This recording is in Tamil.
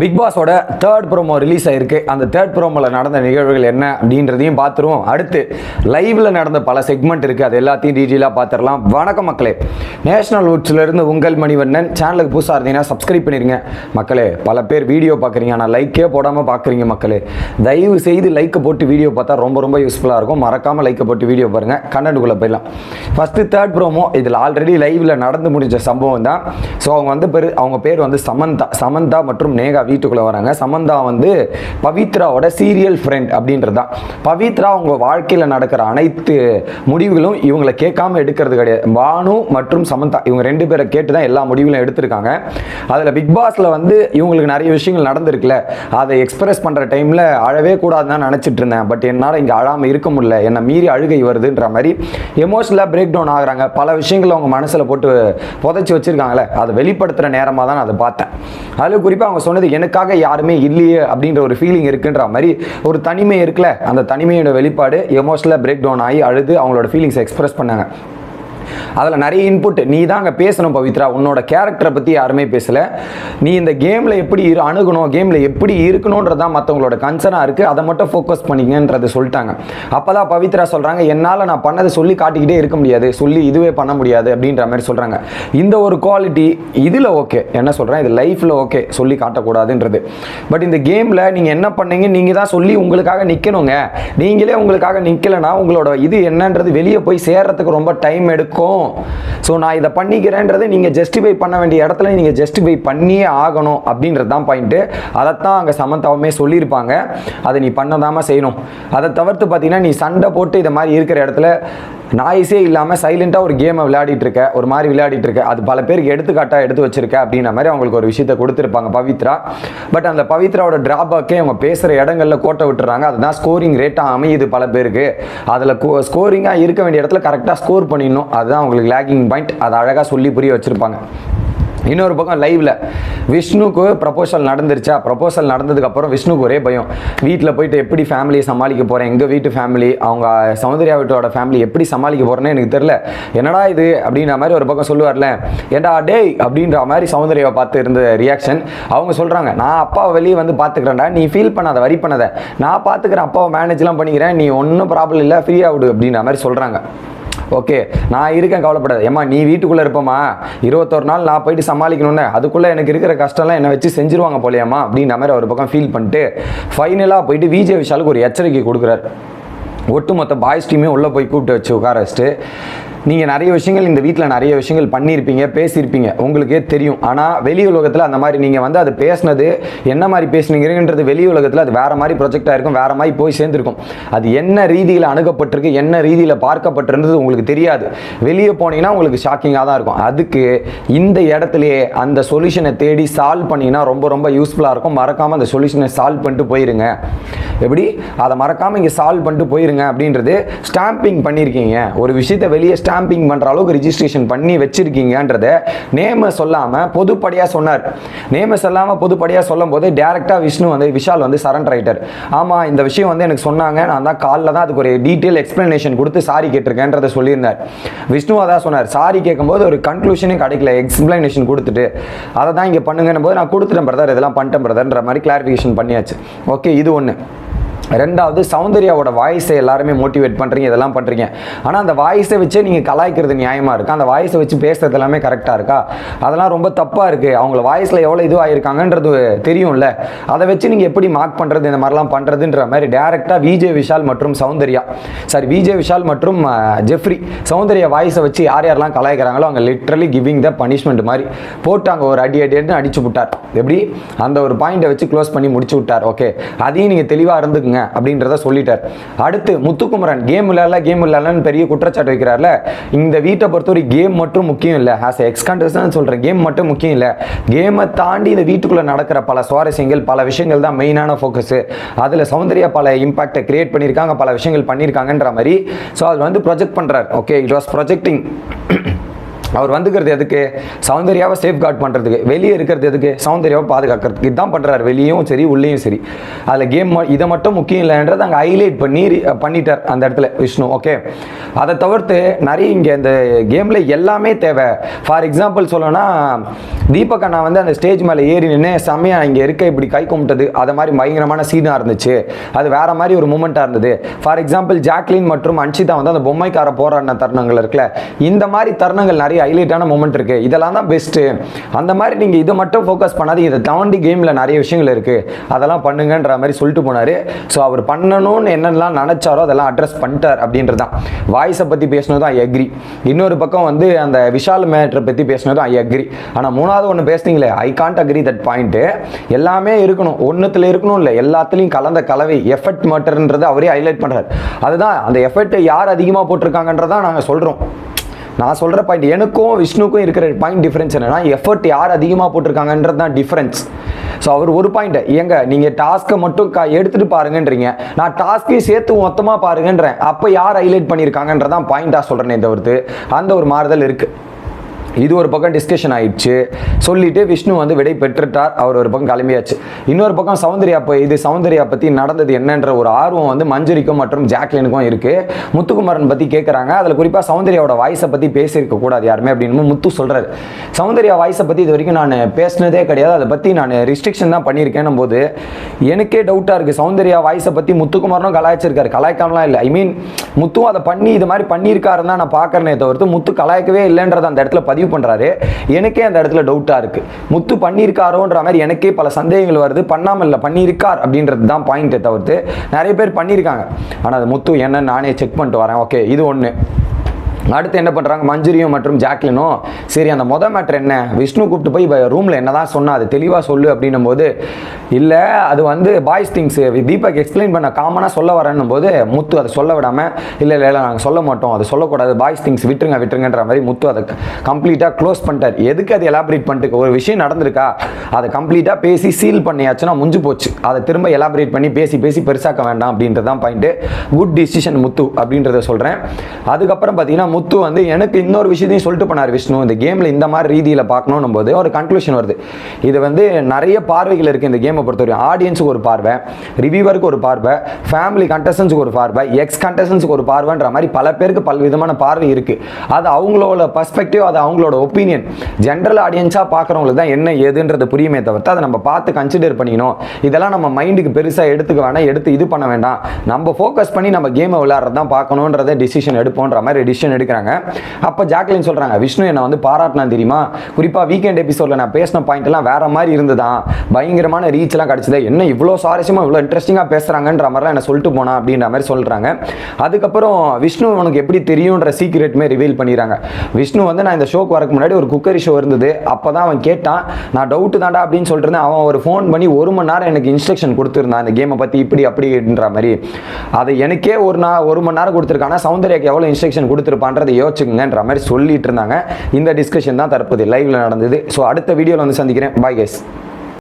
பிக் பாஸோட தேர்ட் ப்ரோமோ ரிலீஸ் ஆயிருக்கு. அந்த தேர்ட் ப்ரோமோவில் நடந்த நிகழ்வுகள் என்ன அப்படின்றதையும் பார்த்துருவோம். அடுத்து லைவ்ல நடந்த பல செக்மெண்ட் இருக்கு. அது எல்லாத்தையும் டீட்டெயிலாக பார்த்துடலாம். வணக்கம் மக்களே. நேஷனல் வுட்ஸ்ல இருந்து உங்கள் மணிவண்ணன். சேனலுக்கு புதுசாக இருந்தீங்கன்னா சப்ஸ்கிரைப் பண்ணிருங்க. மக்களே பல பேர் வீடியோ பார்க்குறீங்க. ஆனால் லைக்கே போடாமல் பார்க்குறீங்க மக்களே. தயவு செய்து லைக்கை போட்டு வீடியோ பார்த்தா ரொம்ப ரொம்ப யூஸ்ஃபுல்லாக இருக்கும். மறக்காமல் லைக்கை போட்டு வீடியோ பாருங்க. கண்டென்ட்டுக்குள்ளே போயிடலாம். ஃபஸ்ட்டு தேர்ட் ப்ரோமோ இதில் ஆல்ரெடி லைவ்ல நடந்து முடிஞ்ச சம்பவம் தான் ஸோ அவங்க வந்து பேர் அவங்க பேர் வந்து சமந்தா சமந்தா மற்றும் நேகா வீட்டுக்குள்ளே வராங்க. சமந்தா வந்து பவித்ராவோட சீரியல் ஃப்ரெண்ட் அப்படின்றது தான் பவித்ரா அவங்க வாழ்க்கையில் நடக்கிற அனைத்து முடிவுகளும் இவங்களை கேட்காம எடுக்கிறது கிடையாது. பானு மற்றும் சமந்தா இவங்க ரெண்டு பேரை கேட்டு தான் எல்லா முடிவுகளும் எடுத்திருக்காங்க. அதில் பிக் பாஸில் வந்து இவங்களுக்கு நிறைய விஷயங்கள் நடந்திருக்குல்ல. அதை எக்ஸ்பிரஸ் பண்ணுற டைமில் அழவே கூடாதுன்னு தான் நினச்சிட்டு இருந்தேன். பட் என்னால் இங்கே அழாமல் இருக்க முடியல. என்னை மீறி அழுகை வருதுன்ற மாதிரி எமோஷனலாக பிரேக் டவுன் ஆகுறாங்க. பல விஷயங்கள் அவங்க மனசில் போட்டு புதைச்சி வச்சுருக்காங்களே. அதை வெளிப்படுத்துகிற நேரமாக தான் நான் அதை பார்த்தேன். அதில் குறிப்பாக அவங்க சொன்னது எனக்காக யாருமே இல்லையே அப்படின்ற ஒரு ஃபீலிங் இருக்குன்ற மாதிரி ஒரு தனிமை இருக்குல்ல? அந்த தனிமையோட வெளிப்பாடு எமோஷனலாக பிரேக் டவுன் ஆகி அழுது அவங்களோட ஃபீலிங்ஸ் எக்ஸ்பிரஸ் பண்ணாங்க. அதில் நிறைய இன்புட் நீ தான் அங்கே பேசணும் பவித்ரா. உன்னோட கேரக்டரை பற்றி யாருமே பேசலை. நீ இந்த கேமில் எப்படி இரு அணுகணும் கேமில் எப்படி இருக்கணுன்றது தான் மற்றவங்களோட கன்சர்னாக இருக்குது அதை மட்டும் ஃபோக்கஸ் பண்ணிங்கன்றதை சொல்லிட்டாங்க. அப்போ தான் பவித்ரா சொல்கிறாங்க என்னால் நான் பண்ணதை சொல்லி காட்டிக்கிட்டே இருக்க முடியாது. சொல்லி இதுவே பண்ண முடியாது. அப்படின்ற மாதிரி சொல்கிறாங்க இந்த ஒரு குவாலிட்டி இதில் ஓகே என்ன சொல்கிறேன் இது லைஃப்பில் ஓகே சொல்லி காட்டக்கூடாதுன்றது. பட் இந்த கேமில் நீங்கள் என்ன பண்ணீங்க? நீங்கள் தான் சொல்லி உங்களுக்காக நிற்கணுங்க நீங்களே உங்களுக்காக நிற்கலைன்னா உங்களோட இது என்னன்றது வெளியே போய் சேர்றதுக்கு ரொம்ப டைம் எடுக்கும். ஸோ நான் இதை பண்ணிக்கிறேன்றதை நீங்கள் ஜஸ்டிஃபை பண்ண வேண்டிய இடத்துல நீங்கள் ஜஸ்டிஃபை பண்ணியே ஆகணும் அப்படின்றது தான் பாயிண்ட்டு அதைத்தான் அங்கே சமந்தாவுமே சொல்லியிருப்பாங்க. அதை நீ பண்ணதாமல் செய்யணும். அதை தவிர்த்து பார்த்தீங்கன்னா நீ சண்டை போட்டு இதை மாதிரி இருக்கிற இடத்துல நாய்ஸே இல்லாமல் சைலண்ட்டாக ஒரு கேமை விளையாடிட்டு இருக்க ஒரு மாதிரி விளையாடிட்டு இருக்க அது பல பேருக்கு எடுத்துக்காட்டாக எடுத்து வச்சிருக்க அப்படின்ற மாதிரி அவங்களுக்கு ஒரு விஷயத்த கொடுத்துருப்பாங்க பவித்ரா. பட் அந்த பவித்ராவோட டிராபேக்கே அவங்க பேசுகிற இடங்களில் கோட்டை விட்டுறாங்க. அதுதான் ஸ்கோரிங் ரேட்டாக அமையுது பல பேருக்கு. அதில் ஸ்கோரிங்காக இருக்க வேண்டிய இடத்துல கரெக்டாக ஸ்கோர் பண்ணிடணும். அதுதான் அவங்களுக்கு லேக்கிங் பாயிண்ட் அதை அழகாக சொல்லி புரிய வச்சுருப்பாங்க. இன்னொரு பக்கம் லைவ்ல விஷ்ணுக்கு ப்ரப்போசல் நடந்துருச்சா? ப்ரப்போசல் நடந்ததுக்கு அப்புறம் விஷ்ணுக்கு ஒரே பயம். வீட்டில் போயிட்டு எப்படி ஃபேமிலியை சமாளிக்க போகிறேன் எங்கள் வீட்டு ஃபேமிலி அவங்க சௌந்தர்யா வீட்டோட ஃபேமிலி எப்படி சமாளிக்க போகிறேன்னு எனக்கு தெரில என்னடா இது? அப்படின்ற மாதிரி ஒரு பக்கம் சொல்லுவார்ல. ஏண்டா டேய் அப்படின்ற மாதிரி சௌந்தர்யாவை பார்த்து இருந்த ரியாக்ஷன் அவங்க சொல்கிறாங்க நான் அப்பாவை வெளியே வந்து பார்த்துக்கிறேன்டா. நீ ஃபீல் பண்ணாத வரி பண்ணாத. நான் பார்த்துக்கிறேன் அப்பாவை மேனேஜ்லாம் பண்ணிக்கிறேன். நீ ஒன்றும் ப்ராப்ளம் இல்லை ஃப்ரீயாக விடு. அப்படின்ற மாதிரி சொல்கிறாங்க ஓகே நான் இருக்கேன் கவலைப்படாது. ஏம்மா நீ வீட்டுக்குள்ளே இருப்பமா இருபத்தொரு நாள் நான் போயிட்டு சமாளிக்கணும்னு. அதுக்குள்ளே எனக்கு இருக்கிற கஷ்டம்லாம் என்னை வச்சு செஞ்சிருவாங்க போலையாம்மா அப்படின்ற மாதிரி ஒரு பக்கம் ஃபீல் பண்ணிட்டு ஃபைனலாக போயிட்டு விஜய் விஷாலுக்கு ஒரு எச்சரிக்கை கொடுக்குறாரு. ஒட்டுமொத்த பாய்ஸ் டீமே உள்ளே போய் கூப்பிட்டு வச்சு உட்கார வச்சுட்டு நீங்கள் நிறைய விஷயங்கள் இந்த வீட்டில் நிறைய விஷயங்கள் பண்ணியிருப்பீங்க பேசியிருப்பீங்க. உங்களுக்கே தெரியும். ஆனால் வெளி உலகத்தில் அந்த மாதிரி நீங்கள் வந்து அது பேசினது என்ன மாதிரி பேசுனீங்கன்றது வெளி உலகத்தில் அது வேறு மாதிரி ப்ரொஜெக்டாக இருக்கும் வேறு மாதிரி போய் சேர்ந்துருக்கும். அது என்ன ரீதியில் அணுகப்பட்டிருக்கு என்ன ரீதியில் பார்க்கப்பட்டிருந்தது உங்களுக்கு தெரியாது. வெளியே போனீங்கன்னா உங்களுக்கு ஷாக்கிங்காக தான் இருக்கும். அதுக்கு இந்த இடத்துலையே அந்த சொல்யூஷனை தேடி சால்வ் பண்ணிங்கன்னா ரொம்ப ரொம்ப யூஸ்ஃபுல்லாக இருக்கும். மறக்காமல் அந்த சொல்யூஷனை சால்வ் பண்ணிட்டு போயிருங்க. எப்படி? அதை மறக்காமல் இங்கே சால்வ் பண்ணிட்டு போயிருங்க அப்படின்றது ஸ்டாம்பிங் பண்ணியிருக்கீங்க. ஒரு விஷயத்தை வெளியே ஸ்டாம்பிங் பண்ணுற அளவுக்கு ரிஜிஸ்ட்ரேஷன் பண்ணி வச்சுருக்கீங்கன்றத நேம சொல்லாமல் பொதுப்படியாக சொன்னார். நேமை சொல்லாமல் பொதுப்படியாக சொல்லும் போது டேரெக்டாக விஷ்ணு வந்து விஷால் வந்து சரண்டர் ரைட்டர் ஆமாம் இந்த விஷயம் வந்து எனக்கு சொன்னாங்க. நான் தான் காலில் தான் அதுக்கு ஒரு டீட்டெயில் எக்ஸ்ப்ளனேஷன் கொடுத்து சாரி கேட்டிருக்கேன்றதை சொல்லியிருந்தார். விஷ்ணு அதான் சொன்னார். சாரி கேட்கும்போது ஒரு கன்க்ளூஷனே கிடைக்கல. எக்ஸ்ப்ளனேஷன் கொடுத்துட்டு அதை தான் இங்கே பண்ணுங்கன்னும் போது நான் கொடுத்துட்டேன் பிரதர் இதெல்லாம் பண்ணிட்டேன் பிரதர்ன்ற மாதிரி கிளாரிஃபிகேஷன் பண்ணியாச்சு. ஓகே இது ஒன்று ரெண்டாவது சௌந்தர்யாவோட வாய்ஸை எல்லாருமே மோட்டிவேட் பண்ணுறீங்க இதெல்லாம் பண்ணுறீங்க ஆனால் அந்த வாய்ஸை வச்சே நீங்கள் கலாய்க்கிறது நியாயமாக இருக்கா? அந்த வாய்ஸை வச்சு பேசுறது எல்லாமே கரெக்டாக இருக்கா? அதெல்லாம் ரொம்ப தப்பாக இருக்குது அவங்கள வாய்ஸில் எவ்வளோ இதுவாகிருக்காங்கன்றது தெரியும்ல. அதை வச்சு நீங்கள் எப்படி மார்க் பண்ணுறது இந்த மாதிரிலாம் பண்ணுறதுன்ற மாதிரி டேரெக்டாக விஜய் விஷால் மற்றும் சௌந்தர்யா. சாரி விஜய் விஷால் மற்றும் ஜெஃப்ரி. சௌந்தர்யா வாய்ஸை வச்சு யார் யாரெல்லாம் கலாய்க்கிறாங்களோ அவங்க லிட்ரலி கிவிங் த பனிஷ்மெண்ட் மாதிரி போட்டாங்க. ஒரு அடி அடி அடிச்சு விட்டார். எப்படி? அந்த ஒரு பாயிண்ட்டை வச்சு க்ளோஸ் பண்ணி முடிச்சு விட்டார். ஓகே அதையும் நீங்கள் தெளிவாக இருந்துக்குங்க அப்படின்றத சொல்லிட்டார். அடுத்து முத்துக்குமரன் கேம் விளையாடல கேம் விளையாடலன்னு பெரிய குற்றச்சாட்டு வைக்கிறார்ல. இந்த வீட்டை பொறுத்தவரை கேம் மட்டும் முக்கியம் இல்லை. ஆஸ் எக்ஸ் கண்டஸ்டன் சொல்கிறேன் கேம் மட்டும் முக்கியம் இல்லை. கேமை தாண்டி இந்த வீட்டுக்குள்ளே நடக்கிற பல சுவாரஸ்யங்கள் பல விஷயங்கள் தான் மெயினான ஃபோக்கஸு அதில் சௌந்தர்யா பல இம்பாக்டை கிரியேட் பண்ணியிருக்காங்க பல விஷயங்கள் பண்ணியிருக்காங்கன்ற மாதிரி. ஸோ அது வந்து ப்ரொஜெக்ட் பண்ணுறார் ஓகே இட் வாஸ் ப்ரொஜெக்டிங் அவர் வந்துக்கிறது எதுக்கு? சௌந்தர்யாவை சேஃப் கார்ட் பண்ணுறதுக்கு வெளியே இருக்கிறது எதுக்கு? சௌந்தர்யாவை பாதுகாக்கிறதுக்கு. இதுதான் பண்ணுறாரு வெளியும் சரி உள்ளேயும் சரி. அதில் கேம் இதை மட்டும் முக்கியம் இல்லைன்றதை அங்கே ஹைலைட் பண்ணி பண்ணிட்டார் அந்த இடத்துல விஷ்ணு. ஓகே அதை தவிர்த்து நிறைய இங்கே இந்த கேமில் எல்லாமே தேவை. ஃபார் எக்ஸாம்பிள் சொல்லணும்னா தீபக் அண்ணா வந்து அந்த ஸ்டேஜ் மேலே ஏறி நின்று செம்மையாக இங்கே இருக்க இப்படி கை கும்பிட்டது. அதை மாதிரி பயங்கரமான சீனாக இருந்துச்சு. அது வேற மாதிரி ஒரு மூமெண்ட்டாக இருந்தது. ஃபார் எக்ஸாம்பிள் ஜாக்லின் மற்றும் அன்ஷிதா வந்து அந்த பொம்மைக்கார போராடின தருணங்கள் இருக்குல்ல. இந்த மாதிரி தருணங்கள் நிறைய ஹைலைட்டான மூமெண்ட் இருக்குது இதெல்லாம் தான் பெஸ்ட்டு அந்த மாதிரி நீங்கள் இதை மட்டும் ஃபோக்கஸ் பண்ணாதீங்க. இதை தாண்டி கேமில் நிறைய விஷயங்கள் இருக்குது அதெல்லாம் பண்ணுங்கன்ற மாதிரி சொல்லிட்டு போனார். ஸோ அவர் பண்ணணும்னு என்னென்னலாம் நினச்சாரோ அதெல்லாம் அட்ரஸ் பண்ணிட்டார் அப்படின்றது தான். வாய்ஸை பற்றி பேசினதும் ஐ அக்ரி இன்னொரு பக்கம் வந்து அந்த விஷால் மேட்ரை பற்றி பேசினதும் ஐ அக்ரி ஆனால் மூணாவது ஒன்று பேசுனீங்களே I can't agree that point எல்லாமே இருக்கணும். ஒன்றுத்தில் இருக்கணும் இல்லை எல்லாத்துலேயும் கலந்த கலவை எஃபர்ட் மேட்டர்ன்றது அவரே ஹைலைட் பண்ணுறாரு அதுதான் அந்த எஃபர்ட்டை யார் அதிகமாக போட்டிருக்காங்கன்றதான் நாங்கள் சொல்கிறோம் நான் சொல்கிற பாயிண்ட் எனக்கும் விஷ்ணுக்கும் இருக்கிற பாயிண்ட் டிஃப்ரென்ஸ் என்னன்னா எஃபர்ட் யார் அதிகமாக போட்டிருக்காங்கன்றது தான் டிஃப்ரென்ஸ் ஸோ அவர் ஒரு பாயிண்ட் ஏங்க நீங்கள் டாஸ்க்கை மட்டும் க எடுத்துகிட்டு பாருங்கன்றீங்க. நான் டாஸ்க்கையும் சேர்த்து மொத்தமாக பாருங்கன்றேன். அப்போ யார் ஹைலைட் பண்ணியிருக்காங்கன்றதான் பாயிண்டாக சொல்கிறேனே தவிர்த்து அந்த ஒரு மாறுதல் இருக்குது இது ஒரு பக்கம் டிஸ்கஷன் ஆயிடுச்சு. சொல்லிட்டு விஷ்ணு வந்து விடை பெற்றுட்டார். அவர் ஒரு பக்கம் கிளம்பியாச்சு. இன்னொரு பக்கம் சௌந்தர்யா இது சௌந்தர்யா பற்றி நடந்தது என்னன்ற ஒரு ஆர்வம் வந்து மஞ்சுரிக்கும் மற்றும் ஜாக்லினுக்கும் இருக்கு. முத்துக்குமாரன் பற்றி கேட்குறாங்க அதில் குறிப்பாக சௌந்தர்யாவோட வாய்ஸை பற்றி பேசியிருக்க கூடாது யாருமே அப்படின்னு முத்து சொல்கிறாரு சௌந்தர்யா வாய்ஸை பற்றி இது வரைக்கும் நான் பேசினதே கிடையாது. அதை பற்றி நான் ரிஸ்ட்ரிக்ஷன் தான் பண்ணியிருக்கேன் போது எனக்கே டவுட்டாக இருக்குது சௌந்தர்யா வாய்ஸை பற்றி முத்துக்குமாரனும் கலாய்ச்சிருக்காரு. கலாய்க்காமலாம் இல்லை. ஐ மீன் முத்துவும் அதை பண்ணி இது மாதிரி பண்ணியிருக்காருன்னு தான் நான் பார்க்குறேனே தவிர்த்து முத்து கலாய்க்கவே இல்லைன்றத அந்த இடத்துல பதிவு பண்ணுறாரு எனக்கே அந்த இடத்துல டவுட்டாக இருக்குது முத்து பண்ணியிருக்காரோன்ற மாதிரி எனக்கே பல சந்தேகங்கள் வருது. பண்ணாமல் இல்லை பண்ணியிருக்கார் அப்படின்றது தான் பாயிண்ட்டை தவிர்த்து நிறைய பேர் பண்ணியிருக்காங்க. ஆனால் அது முத்து என்னன்னு நானே செக் பண்ணிட்டு வரேன். ஓகே இது ஒன்று அடுத்து என்ன பண்ணுறாங்க மஞ்சுரியும் மற்றும் ஜாக்லினும். சரி அந்த மொதல் மேட்ரு என்ன? விஷ்ணு கூப்பிட்டு போய் ரூமில் என்ன தான் சொன்னா அது தெளிவாக சொல்லு அப்படின்னும் போது இல்லை அது வந்து பாய்ஸ் திங்ஸ் தீபக் எக்ஸ்பிளைன் பண்ண காமனாக சொல்ல வரேன்னும் போது முத்து அதை சொல்ல விடாமல் இல்லை இல்லை இல்லை நாங்கள் சொல்ல மாட்டோம். அது சொல்லக்கூடாது. பாய்ஸ் திங்ஸ் விட்டுருங்க விட்டுருங்கன்ற மாதிரி முத்து அதை கம்ப்ளீட்டாக க்ளோஸ் பண்ணிட்டார். எதுக்கு அது எலாபரேட் பண்ணிட்டு ஒரு விஷயம் நடந்திருக்கா? அதை கம்ப்ளீட்டாக பேசி சீல் பண்ணியாச்சுன்னா முடிஞ்சு போச்சு. அதை திரும்ப எலாபரேட் பண்ணி பேசி பேசி பெருசாக்க வேண்டாம் அப்படின்றது தான் பாயிண்ட்டு குட் டிசிஷன் முத்து அப்படின்றத சொல்கிறேன் அதுக்கப்புறம் பார்த்தீங்கன்னா முத்து வந்து எனக்கு இன்னொரு விஷயத்தையும் சொல்லிட்டு போனார் விஷ்ணு. இந்த கேமில் இந்த மாதிரி ரீதியில் பார்க்கணும் போது ஒரு கன்க்ளூஷன் வருது. இது வந்து நிறைய பார்வைகள் இருக்குது இந்த கேமை பொறுத்தவரைக்கும் ஆடியன்ஸுக்கு ஒரு பார்வை ரிவியூவருக்கு ஒரு பார்வை ஃபேமிலி கண்டஸ்டன்ஸுக்கு ஒரு பார்வை எக்ஸ் கண்டஸ்டன்ஸுக்கு ஒரு பார்வைன்ற மாதிரி பல பேருக்கு பல விதமான பார்வை இருக்குது அது அவங்களோட பர்ஸ்பெக்டிவ் அது அவங்களோட ஒப்பீனியன் ஜென்ரல் ஆடியன்ஸாக பார்க்குறவங்களுக்கு தான் என்ன ஏதுன்றது புரியுமே தவிர்த்து அதை நம்ம பார்த்து கன்சிடர் பண்ணிக்கணும். இதெல்லாம் நம்ம மைண்டுக்கு பெருசாக எடுத்துக்க வேணாம் எடுத்து இது பண்ண வேண்டாம். நம்ம ஃபோக்கஸ் பண்ணி நம்ம கேமை விளையாடுறது தான் பார்க்கணுன்றத டிசிஷன் எடுப்போன்ற மாதிரி டிசிஷன் எடுக்கிறாங்க அப்போ ஜாக்லின் சொல்கிறாங்க விஷ்ணு என்னை வந்து பாராட்டினா தெரியுமா? குறிப்பாக வீக்கெண்ட் எபிசோடில் நான் பேசின பாயிண்ட் எல்லாம் வேற மாதிரி இருந்ததான் பயங்கரமான ரீச்லாம் கிடச்சிது. என்ன இவ்வளோ சுவாரஸ்யமாக இவ்வளோ இன்ட்ரெஸ்டிங்காக பேசுகிறாங்கன்ற மாதிரிலாம் என்ன சொல்லிட்டு போனா அப்படின்ற மாதிரி சொல்கிறாங்க அதுக்கப்புறம் விஷ்ணு உனக்கு எப்படி தெரியுன்ற சீக்ரெட்டுமே ரிவீல் பண்ணிடுறாங்க. விஷ்ணு வந்து நான் இந்த ஷோக்கு வரக்கு முன்னாடி ஒரு குக்கரி ஷோ இருந்தது. அப்போ தான் அவன் கேட்டான் நான் டவுட்டு தாண்டா அப்படின்னு சொல்லிட்டு இருந்தேன். அவன் ஒரு ஃபோன் பண்ணி ஒரு மணி நேரம் எனக்கு இன்ஸ்ட்ரக்ஷன் கொடுத்துருந்தான். இந்த கேமை பற்றி இப்படி அப்படின்ற மாதிரி. அதை எனக்கே ஒரு நான் ஒரு மணி நேரம் கொடுத்துருக்கானா? சௌந்தர்யாக்கு எவ்வளோ இன்ஸ்ட்ரக்ஷன் பண்ணுறதை யோசிச்சுங்கன்ற மாதிரி சொல்லிட்டு இருந்தாங்க. இந்த டிஸ்கஷன் தான் தற்போது லைவ்ல நடந்தது. ஸோ அடுத்த வீடியோவில் வந்து சந்திக்கிறேன். பாய் கேஸ்